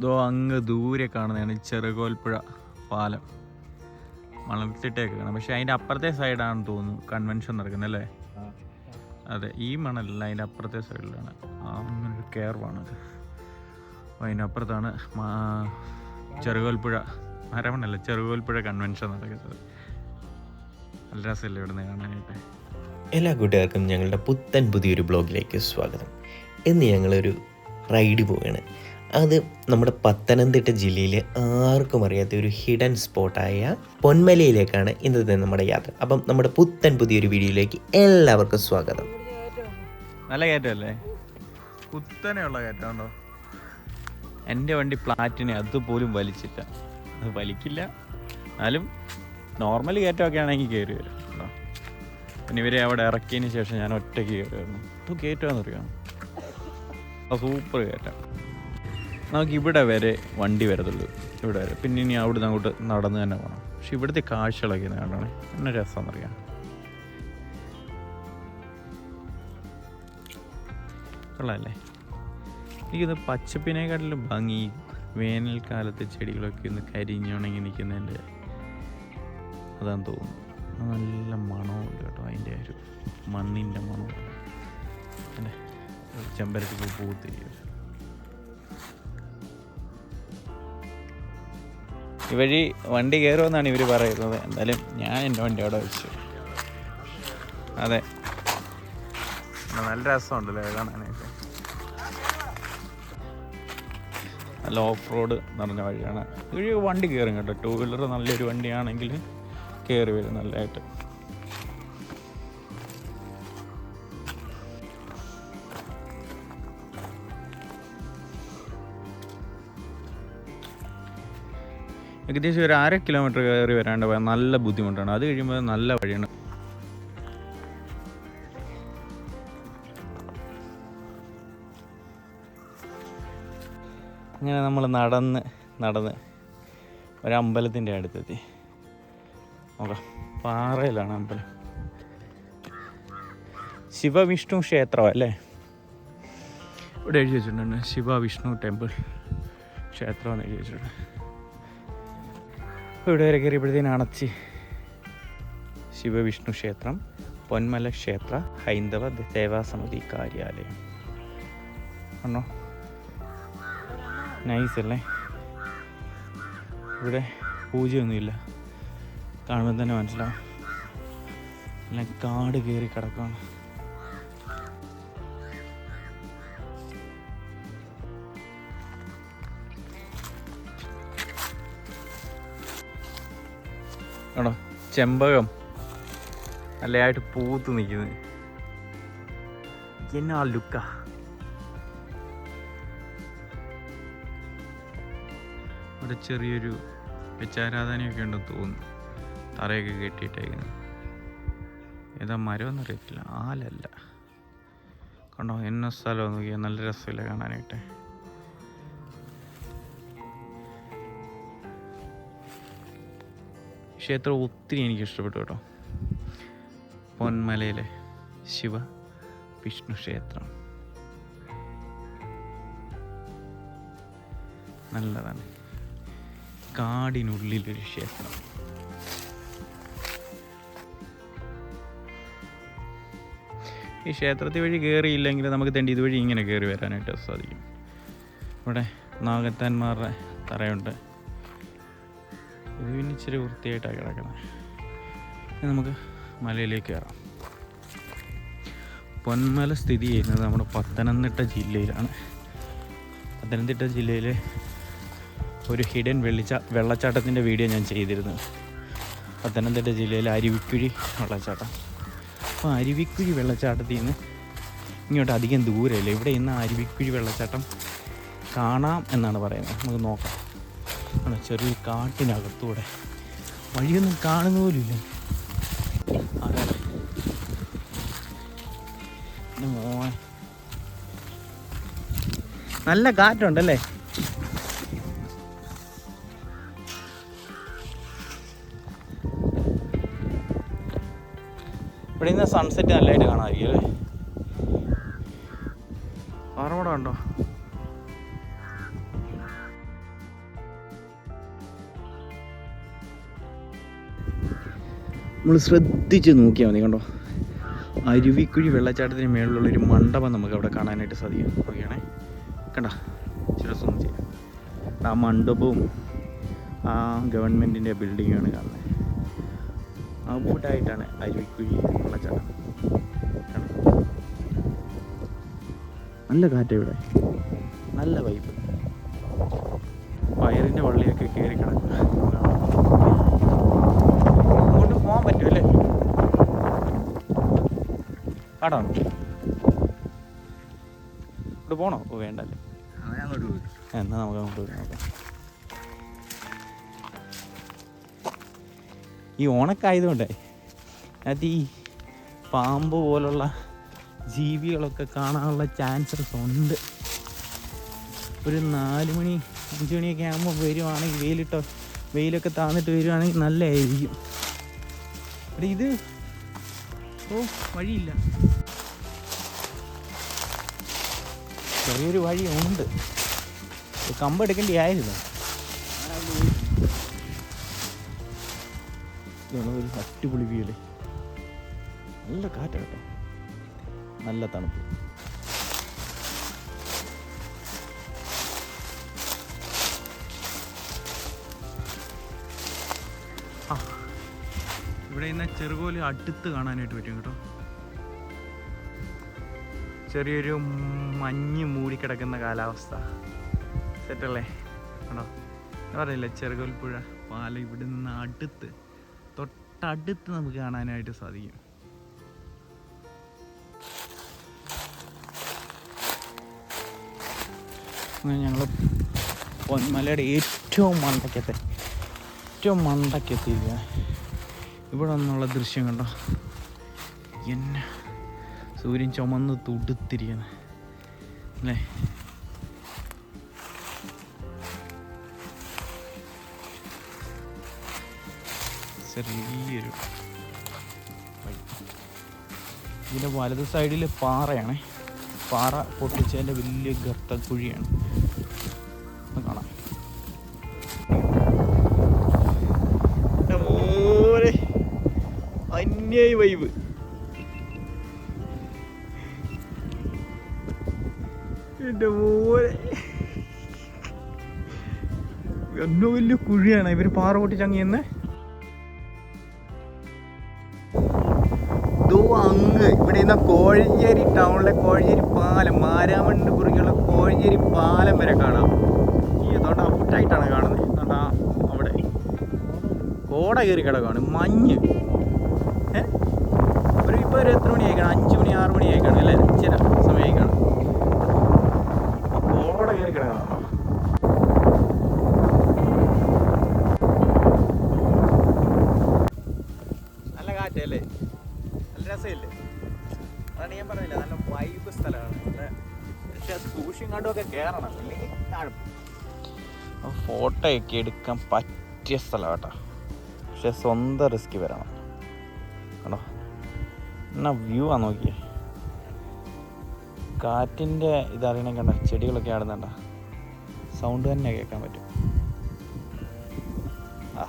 ഇതോ അങ്ങ് ദൂരെ കാണുന്നതാണ് ചെറുകോൽപ്പുഴ പാലം. മണൽത്തിട്ടയൊക്കെ കാണാം പക്ഷെ അതിന്റെ അപ്പുറത്തെ സൈഡാണെന്ന് തോന്നുന്നു. കൺവെൻഷൻ നടക്കുന്നത് അല്ലേ? അതെ ഈ മണലല്ല അതിന്റെ അപ്പുറത്തെ സൈഡിലാണ്. അങ്ങനൊരു കയർവാണത് അപ്പോൾ അതിനപ്പുറത്താണ് ചെറുകോൽപ്പുഴ. മരമണല്ല ചെറുകോൽപ്പുഴ കൺവെൻഷൻ നടക്കുന്നത്. നല്ല രസമല്ലേ ഇവിടുന്ന് കാണാനായിട്ട്? എല്ലാ കൂട്ടുകാർക്കും ഞങ്ങളുടെ പുത്തൻ പുതിയൊരു ബ്ലോഗിലേക്ക് സ്വാഗതം. ഇന്ന് ഞങ്ങളൊരു റൈഡ് പോവുകയാണ്. അത് നമ്മുടെ പത്തനംതിട്ട ജില്ലയിലെ ആർക്കും അറിയാത്ത ഒരു ഹിഡൻ സ്പോട്ടായ പൊന്മലയിലേക്കാണ് ഇന്നത്തെ നമ്മുടെ യാത്ര. അപ്പം നമ്മുടെ പുത്തൻ പുതിയൊരു വീഡിയോയിലേക്ക് എല്ലാവർക്കും സ്വാഗതം. നല്ല കയറ്റമല്ലേ? കുത്തനെയുള്ള കയറ്റമുണ്ടോ എന്റെ വണ്ടി പ്ലാറ്റിനെ അതുപോലും വലിച്ചില്ല അത് വലിക്കില്ല. എന്നാലും നോർമൽ കയറ്റമൊക്കെ ആണെങ്കിൽ കയറി വരും പിന്നെ ഇവരെ അവിടെ ഇറക്കിയതിന് ശേഷം ഞാൻ ഒറ്റയ്ക്ക് കയറി വരുന്നു ഇപ്പോൾ കയറ്റുമെന്നറിയാം സൂപ്പർ കയറ്റം. നമുക്ക് ഇവിടെ വരെ വണ്ടി വരത്തുള്ളൂ. ഇവിടെ വരെ. പിന്നെ ഇനി അവിടുന്ന് അങ്ങോട്ട് നടന്ന് തന്നെ പോകണം പക്ഷെ ഇവിടുത്തെ കാഴ്ചകളൊക്കെ എന്നെ രസമെന്നറിയാം കൊള്ളാല്ലേ? എനിക്കിത് പച്ചപ്പിനെക്കാട്ടിലും ഭംഗി വേനൽക്കാലത്തെ ചെടികളൊക്കെ ഒന്ന് കരിഞ്ഞുണങ്ങി നിൽക്കുന്നതിന്റെ അതാന്ന് തോന്നുന്നു. നല്ല മണമുണ്ട് കേട്ടോ അതിന്റെ ഒരു മണ്ണിന്റെ മണമുണ്ട് അല്ലേ? ചെമ്പരത്തി പൂ ഈ വഴി വണ്ടി കയറുമെന്നാണ് ഇവർ പറയുന്നത്. എന്തായാലും ഞാൻ എന്റെ വണ്ടി അവിടെ വെച്ചു. അതെ. നല്ല രസമുണ്ടല്ലേ കാണാനായിട്ട്. നല്ല ഓഫ് റോഡ് നിറഞ്ഞ വഴിയാണ്. ഇവഴി വണ്ടി കയറും കേട്ടോ. ടൂ വീലർ നല്ലൊരു വണ്ടിയാണെങ്കിൽ കയറി വരും നല്ലതായിട്ട്. ഏകദേശം ഒരു അര കിലോമീറ്റർ കയറി വരാണ്ട് പോയാൽ നല്ല ബുദ്ധിമുട്ടാണ്. അത് കഴിയുമ്പോൾ നല്ല വഴിയാണ്. അങ്ങനെ നമ്മൾ നടന്ന് നടന്ന് ഒരു ഒരമ്പലത്തിന്റെ അടുത്തെത്തി. നോക്കാം. പാറയിലാണ് അമ്പലം. ശിവവിഷ്ണു ക്ഷേത്രം അല്ലേ? ഇവിടെ എഴുതി വെച്ചിട്ടുണ്ട്. ശിവവിഷ്ണു ടെമ്പിൾ ക്ഷേത്രം എന്ന് എഴുതി വെച്ചിട്ടുണ്ട്. അപ്പോൾ ഇവിടെ വരെ കയറിയപ്പോഴത്തേന് അണച്ച്. ശിവവിഷ്ണു ക്ഷേത്രം പൊന്മല ക്ഷേത്ര ഹൈന്ദവ ദേവാസമിതി കാര്യാലയം. ആണോ നൈസ് അല്ലേ? ഇവിടെ പൂജയൊന്നുമില്ല. കാണുമ്പോൾ തന്നെ മനസ്സിലാവും. എല്ലാം കാട് കയറി കിടക്കുകയാണ്. ആണോ? ചെമ്പകം. നല്ലതായിട്ട് പൂത്ത് നിൽക്കുന്നത് എന്നാ ലുക്ക? ഇവിടെ ചെറിയൊരു വെച്ചാരാധനയൊക്കെ ഉണ്ടെന്ന് തോന്നുന്നു. തറയൊക്കെ കെട്ടിയിട്ടേക്കുന്നു. ഏതാ മരമെന്ന് അറിയത്തില്ല. ആലല്ല. കണ്ടോ? എന്ന സ്ഥലം നോക്കിയാൽ നല്ല രസമില്ല കാണാനായിട്ട്. ക്ഷേത്രം ഒത്തിരി എനിക്ക് ഇഷ്ടപ്പെട്ടു കേട്ടോ. പൊന്മലയിലെ ശിവ വിഷ്ണു ക്ഷേത്രം. നല്ലതാണ്. കാടിനുള്ളിലൊരു ക്ഷേത്രം. ഈ ക്ഷേത്രത്തിൽ വഴി കയറിയില്ലെങ്കിൽ നമുക്ക് തണ്ടി ഇതുവഴി ഇങ്ങനെ കയറി വരാനായിട്ട് സാധിക്കും. ഇവിടെ നാഗത്താന്മാരുടെ തറയുണ്ട്. ഇത് പിന്നെ ഇച്ചിരി വൃത്തിയായിട്ടാണ് നമുക്ക് മലയിലേക്ക് കയറാം. പൊന്മല സ്ഥിതി ചെയ്യുന്നത് നമ്മുടെ പത്തനംതിട്ട ജില്ലയിലാണ്. പത്തനംതിട്ട ജില്ലയിലെ ഒരു ഹിഡൻ വെള്ളിച്ച വെള്ളച്ചാട്ടത്തിന്റെ വീഡിയോ ഞാൻ ചെയ്തിരുന്നു. പത്തനംതിട്ട ജില്ലയിലെ അരുവിക്കുഴി വെള്ളച്ചാട്ടം. അപ്പോൾ അരുവിക്കുഴി വെള്ളച്ചാട്ടത്തിൽ നിന്ന് ഇങ്ങോട്ട് അധികം ദൂരമില്ല. ഇവിടെ ഇന്ന് അരുവിക്കുഴി വെള്ളച്ചാട്ടം കാണാം എന്നാണ് പറയുന്നത്. നമുക്ക് നോക്കാം. ആണ്? ചെറിയ കാട്ടിനകത്തൂടെ. വഴിയൊന്നും കാണുന്ന പോലുമില്ല. അതെ. നല്ല കാറ്റുണ്ടല്ലേ? ഇവിടെ നിന്ന് സൺസെറ്റ് നല്ലതായിട്ട് കാണാമായിരിക്കും അല്ലേ? നമ്മൾ ശ്രദ്ധിച്ച് നോക്കിയാൽ മതി കണ്ടോ? അരുവിക്കുഴി വെള്ളച്ചാട്ടത്തിന് മേളിലുള്ളൊരു മണ്ഡപം നമുക്ക് അവിടെ കാണാനായിട്ട് സാധിക്കും. നോക്കിയാണേ കണ്ട? ചിരസൊന്നും ചെയ്യാം ആ മണ്ഡപവും ആ ഗവൺമെന്റിന്റെ ബിൽഡിങ്ങാണ് കാണുന്നത്. അവിടായിട്ടാണ് അരുവിക്കുഴി വെള്ളച്ചാട്ടം? നല്ല കാറ്റ് ഇവിടെ. നല്ല വൈബ് വയറിന്റെ വള്ളിയൊക്കെ കയറി കിടക്കുക അങ്ങോട്ട് പോകാൻ പറ്റുമല്ലേ ആടാ. ഇവിടെ പോണോ? ഓ വേണ്ടല്ലേ. എന്നാ നമുക്ക് അങ്ങോട്ട് പോയി നോക്കാം. ഈ ഓണക്കായതുകൊണ്ടേ അത് ഈ പാമ്പ് പോലുള്ള ജീവികളൊക്കെ കാണാനുള്ള ചാൻസസ് ഉണ്ട്. ഒരു നാല് മണി അഞ്ച് മണിയൊക്കെ ആകുമ്പോൾ വരുവാണെങ്കിൽ വെയിലിട്ടോ വെയിലൊക്കെ താന്നിട്ട് വരുവാണെങ്കിൽ നല്ലതായിരിക്കും. ഇത് ഓ വഴിയില്ല. ചെറിയൊരു വഴി ഉണ്ട്. ഇത് കമ്പ് എടുക്കേണ്ടി ആയിരുന്നു ഒരു അടിപൊളി വ്യൂ നല്ല കാറ്റ് കേട്ടോ. നല്ല തണുപ്പ്. ഇവിടെ നിന്ന് ചെറുകോൽ അടുത്ത് കാണാനായിട്ട് പറ്റും കേട്ടോ. ചെറിയൊരു മഞ്ഞ് മൂടിക്കിടക്കുന്ന കാലാവസ്ഥ. സെറ്റല്ലേ? ആണോ? പറയില്ല ചെറുകോൽ പുഴ പാലം ഇവിടെ നിന്ന് അടുത്ത് തൊട്ടടുത്ത് നമുക്ക് കാണാനായിട്ട് സാധിക്കും. ഞങ്ങൾ പൊന്മലയുടെ ഏറ്റവും മണ്ടക്കത്തെ ഏറ്റവും മണ്ടക്കെത്തിയിരിക്കുക ഇവിടെ നിന്നുള്ള ദൃശ്യം കണ്ടോ? എന്നെ സൂര്യൻ ചുമന്ന് തുടുത്തിരിക്കുന്നു. അല്ലേ? ചെറിയൊരു. ഇതിന്റെ വലത് സൈഡിൽ പാറയാണ്. പാറ പൊട്ടിച്ചതിന്റെ വലിയ ഗർത്തക്കുഴിയാണ്. അന്യായി വൈബ് എന്റെ മോനെ. എന്തോ വലിയ കുഴിയാണ്. ഇവർ പാറ പൊട്ടി ചങ്ങിയെന്ന്. അങ്ങ്. ഇവിടെ ഇന്ന് കോഴഞ്ചേരി ടൗണിലെ കോഴഞ്ചേരി പാലം മാരാമണ്ണിന് കുറുകെയുള്ള കോഴഞ്ചേരി പാലം വരെ കാണാം. ഈ അതുകൊണ്ട് ഔട്ടായിട്ടാണ് കാണുന്നത്. അതുകൊണ്ട് അവിടെ. കോട കയറി കിടക്കാണ് മഞ്ഞ്. ഒരു എത്ര മണി ആയിക്കാണ് അഞ്ച് മണി ആറ് മണി ആയിക്കാണ് അല്ലേ? അഞ്ചര സമയം ആയിക്കാണ് കോട കയറി കിടക്കണം. നല്ല കാറ്റല്ലേ നല്ല രസമില്ലേ? അതാണ് ഞാൻ പറഞ്ഞില്ല നല്ല വൈബ് സ്ഥലമാണ്. നല്ല പക്ഷെ സൂക്ഷിങ്ങാണ്ടുമൊക്കെ കയറണം. അല്ലെങ്കിൽ തണുപ്പ് ഫോട്ടോ ഒക്കെ എടുക്കാൻ പറ്റിയ സ്ഥലം കേട്ടോ. പക്ഷെ സ്വന്തം റിസ്ക് വരണം. കണ്ടോ എന്നാ വ്യൂ ആ നോക്കിയേ. കാറ്റിന്റെ ഇതറിയണം കണ്ട? ചെടികളൊക്കെ ആടുന്നുണ്ട? സൗണ്ട് തന്നെ കേൾക്കാൻ പറ്റും. ആ.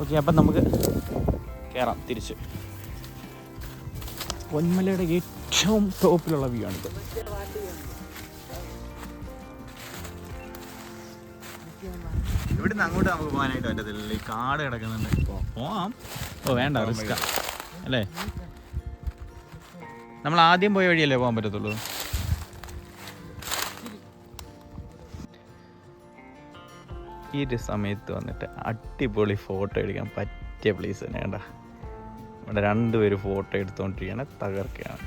ഓക്കെ അപ്പം നമുക്ക് കയറാം തിരിച്ച്. പൊന്മലയുടെ ഏറ്റവും ടോപ്പിലുള്ള വ്യൂ ആണിത്. ഇവിടുന്ന് അങ്ങോട്ട് നമുക്ക് പോകാനായിട്ട് പറ്റത്തില്ല. ഈ കാട് കിടക്കുന്നുണ്ട്. പോവാം. ഓ വേണ്ട റിസ്ക അല്ലേ? നമ്മൾ ആദ്യം പോയ വഴിയല്ലേ പോകാൻ പറ്റത്തുള്ളൂ? ഈ ഒരു സമയത്ത് വന്നിട്ട് അടിപൊളി ഫോട്ടോ എടുക്കാൻ പറ്റിയ പ്ലേസ് തന്നെ വേണ്ട ഇവിടെ രണ്ടുപേര് ഫോട്ടോ എടുത്തുകൊണ്ടിരിക്കുകയാണ് തകർക്കുകയാണ്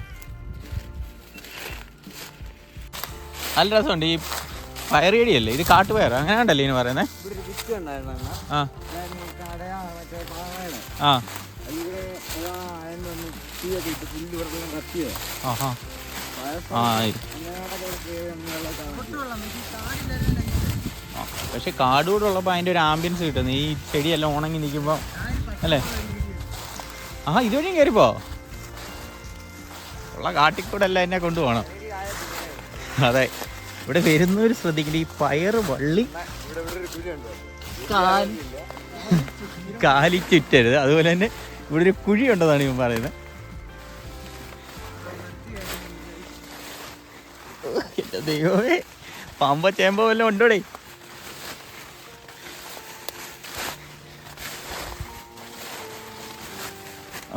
നല്ല രസമുണ്ട് ഈ പയറേടിയല്ലേ ഇത് കാട്ടുപയർ അങ്ങനെ ഉണ്ടല്ലേ ഇനി ആ. ആ. ആഹാ. ആ, പക്ഷെ കാട് കൂടെ ഉള്ളപ്പോൾ അതിന്റെ ഒരു ആംബിയൻസ് കിട്ടുന്നു. ഈ ചെടിയെല്ലാം ഉണങ്ങി നിൽക്കുമ്പോൾ അല്ലേ? ആ ഇതുവഴിയും കയറിപ്പോ ഉള്ള കാട്ടിക്കൂടെ എല്ലാം എന്നെ കൊണ്ടുപോകണം. അതെ. ഇവിടെ വരുന്നവർ ശ്രദ്ധിക്കണം ഈ പയർ വള്ളി കാലി ചുറ്റരുത് അതുപോലെ തന്നെ ഇവിടെ ഒരു കുഴി ഉണ്ടെന്നാണ് ഇവൻ പറയുന്നത്. ദൈവമേ പാമ്പ ചേമ്പോ വല്ലതും ഉണ്ടോടേ?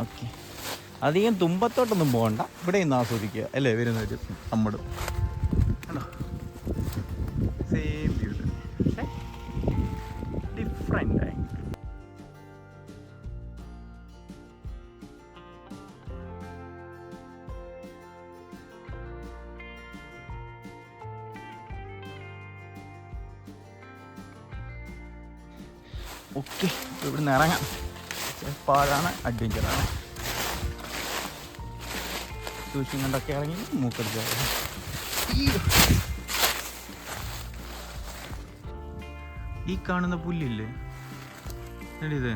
ഓക്കെ. അധികം തുമ്പത്തോട്ടൊന്നും പോകണ്ട. ഇവിടെ ഇന്ന് ആസ്വദിക്കുക. അല്ലേ വരുന്നൊരു നമ്മടും ഡിഫറെന്റ് ആംഗിൾ ഓക്കെ ഇവിടുന്ന് ഇറങ്ങാം. പാടാണ് അഡ്വഞ്ചറാണ് സൂക്ഷിച്ചും കൊണ്ടൊക്കെ ഇറങ്ങി മൂക്കടിച്ച് ഈ കാണുന്ന പുല്ലില്ലേ? ഇത്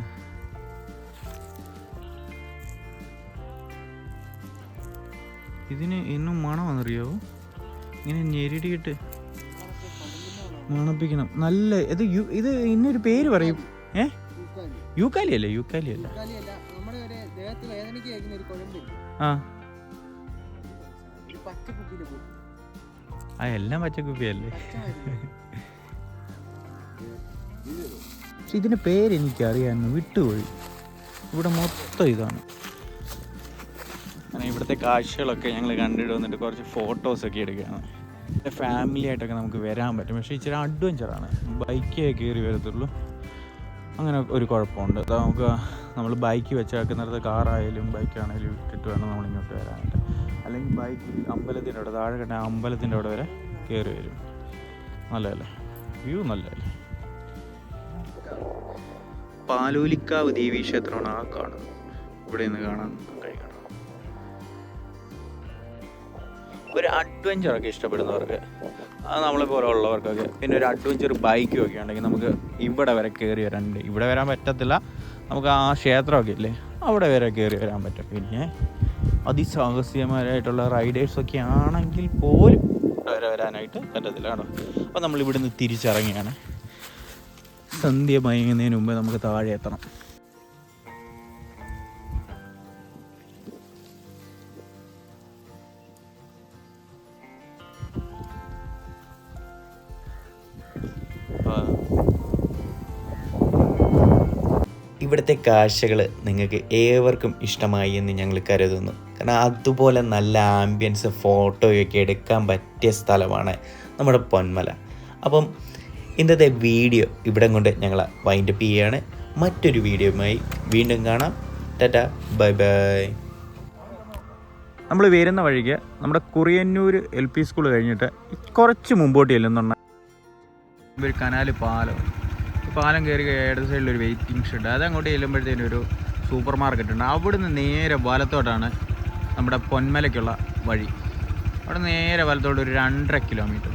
ഇതിന് എന്നും മണമെന്നറിയാവോ ഇങ്ങനെ ഞെരിടിയിട്ട് മണപ്പിക്കണം. നല്ല ഇത് യു- ഇത് ഇന്നൊരു പേര് പറയും. ഏ? യൂക്കാലി അല്ലേ യൂക്കാലി അല്ല ആ. ആ എല്ലാം പച്ചക്കുപ്പിയല്ലേ? പക്ഷെ ഇതിന്റെ പേര് എനിക്കറിയാമായിരുന്നു വിട്ടുപോയി. ഇവിടെ മൊത്തം ഇതാണ്. ഇവിടുത്തെ കാഴ്ചകളൊക്കെ ഞങ്ങൾ കണ്ടിട്ട് വന്നിട്ട് കുറച്ച് ഫോട്ടോസൊക്കെ എടുക്കുകയാണ്. ഫാമിലി ആയിട്ടൊക്കെ നമുക്ക് വരാൻ പറ്റും. പക്ഷേ ഇച്ചിരി അഡ്വഞ്ചറാണ് ബൈക്കേ കയറി വരത്തുള്ളൂ. അങ്ങനെ ഒരു കുഴപ്പമുണ്ട്. അത് നമുക്ക് നമ്മൾ ബൈക്ക് വെച്ചേക്കുന്നിടത്ത് കാറായാലും ബൈക്കാണെങ്കിലും ഇട്ടിട്ട് വേണം നമ്മൾ ഇങ്ങോട്ട് വരാനായിട്ട് അല്ലെങ്കിൽ ബൈക്ക് അമ്പലത്തിന്റെ അവിടെ താഴെ കണ്ട അമ്പലത്തിന്റെ അവിടെ വരെ കയറി വരും. നല്ലതല്ലേ? വ്യൂ നല്ലതല്ലേ? പാലോലിക്കാവ് ദേവീ ക്ഷേത്രമാണ് ആ കാണുന്നത്. ഇവിടെ നിന്ന് കാണാൻ കഴിയണം. ഒരു അഡ്വഞ്ചറൊക്കെ ഇഷ്ടപ്പെടുന്നവർക്ക് അത് നമ്മളെ പോലെ ഉള്ളവർക്കൊക്കെ. പിന്നെ ഒരു അഡ്വഞ്ചർ ബൈക്കും ഒക്കെ ഉണ്ടെങ്കിൽ നമുക്ക് ഇവിടെ വരെ കയറി വരാനുണ്ട്. ഇവിടെ വരാൻ പറ്റത്തില്ല. നമുക്ക് ആ ക്ഷേത്രമൊക്കെ ഇല്ലേ? അവിടെ വരെ കയറി വരാൻ പറ്റും. പിന്നെ അതിസാഹസികമാരായിട്ടുള്ള റൈഡേഴ്സൊക്കെ ആണെങ്കിൽ പോലും വരെ വരാനായിട്ട് പറ്റത്തില്ല കേട്ടോ. അപ്പോൾ നമ്മൾ ഇവിടുന്ന് തിരിച്ചിറങ്ങിയാണ് സന്ധ്യ മയങ്ങുന്നതിന് മുമ്പ് നമുക്ക് താഴെ എത്തണം. ഇവിടുത്തെ കാഴ്ചകൾ നിങ്ങൾക്ക് ഏവർക്കും ഇഷ്ടമായി എന്ന് ഞങ്ങൾ കരുതുന്നു. കാരണം അതുപോലെ നല്ല ആംബിയൻസ് ഫോട്ടോയൊക്കെ എടുക്കാൻ പറ്റിയ സ്ഥലമാണ് നമ്മുടെ പൊന്മല. അപ്പം ഇന്നത്തെ വീഡിയോ ഇവിടെ കൊണ്ട് ഞങ്ങൾ വൈൻഡപ്പ് ചെയ്യുകയാണ് മറ്റൊരു വീഡിയോയുമായി വീണ്ടും കാണാം. Tata bye bye. നമ്മൾ വരുന്ന വഴിക്ക് നമ്മുടെ കുറിയന്നൂർ എൽ പി സ്കൂൾ കഴിഞ്ഞിട്ട് കുറച്ച് മുമ്പോട്ട് ചെല്ലുന്നുണ്ട് ഒരു കനാൽ പാലം. പാലം കയറി ഇടത് സൈഡിൽ ഒരു വെയിറ്റിംഗ് ഷെഡ് അത് അങ്ങോട്ട് ചെല്ലുമ്പോഴത്തേനും ഒരു സൂപ്പർ മാർക്കറ്റ് ഉണ്ട്. അവിടുന്ന് നേരെ വലത്തോട്ടാണ് നമ്മുടെ പൊന്മലയ്ക്കുള്ള വഴി. അവിടെ നേരെ വലത്തോട്ട് ഒരു രണ്ടര കിലോമീറ്റർ